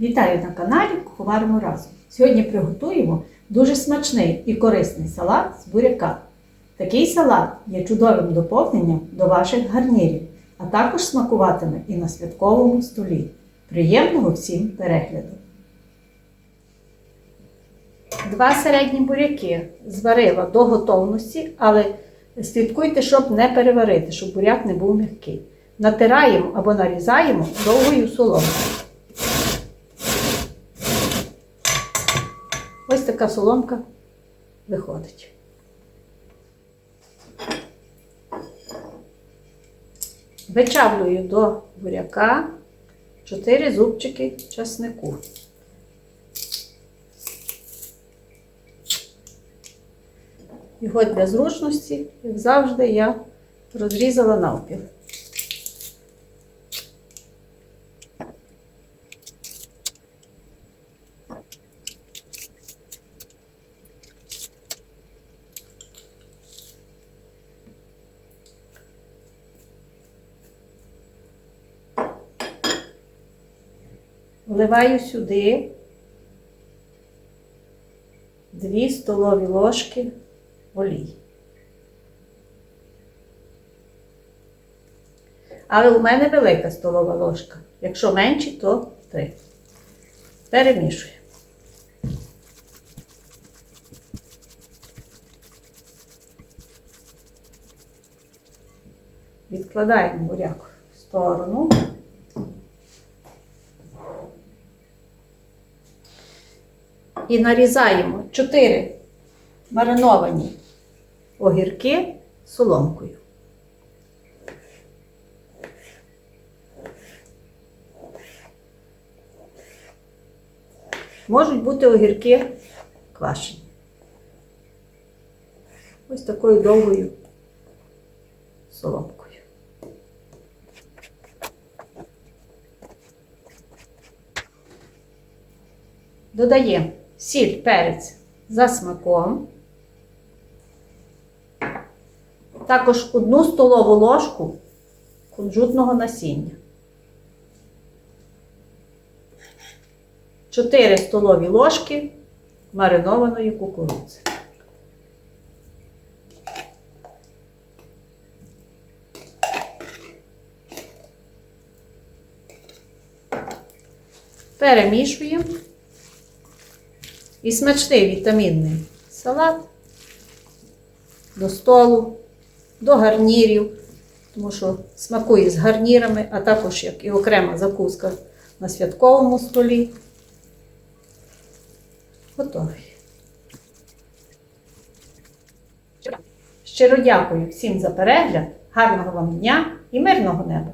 Вітаю на каналі Куховаримо разом. Сьогодні приготуємо дуже смачний і корисний салат з буряка. Такий салат є чудовим доповненням до ваших гарнірів, а також смакуватиме і на святковому столі. Приємного всім перегляду! Два середні буряки зварила до готовності, але слідкуйте, щоб не переварити, щоб буряк не був м'який. Натираємо або нарізаємо довгою соломкою. Ось така соломка виходить. Вичавлюю до буряка 4 зубчики часнику. Його для зручності, як завжди, я розрізала навпіл. Вливаю сюди 2 столові ложки олій. Але у мене велика столова ложка. Якщо менші, то 3. Перемішую. Відкладаємо буряк в сторону. І нарізаємо 4 мариновані огірки соломкою. Можуть бути огірки квашені. Ось такою довгою соломкою. Додаємо сіль, перець за смаком. Також одну столову ложку кунжутного насіння. 4 столові ложки маринованої кукурудзи. Перемішуємо. І смачний вітамінний салат до столу, до гарнірів, тому що смакує з гарнірами, а також як і окрема закуска на святковому столі. Готовий. Щиро дякую всім за перегляд, гарного вам дня і мирного неба!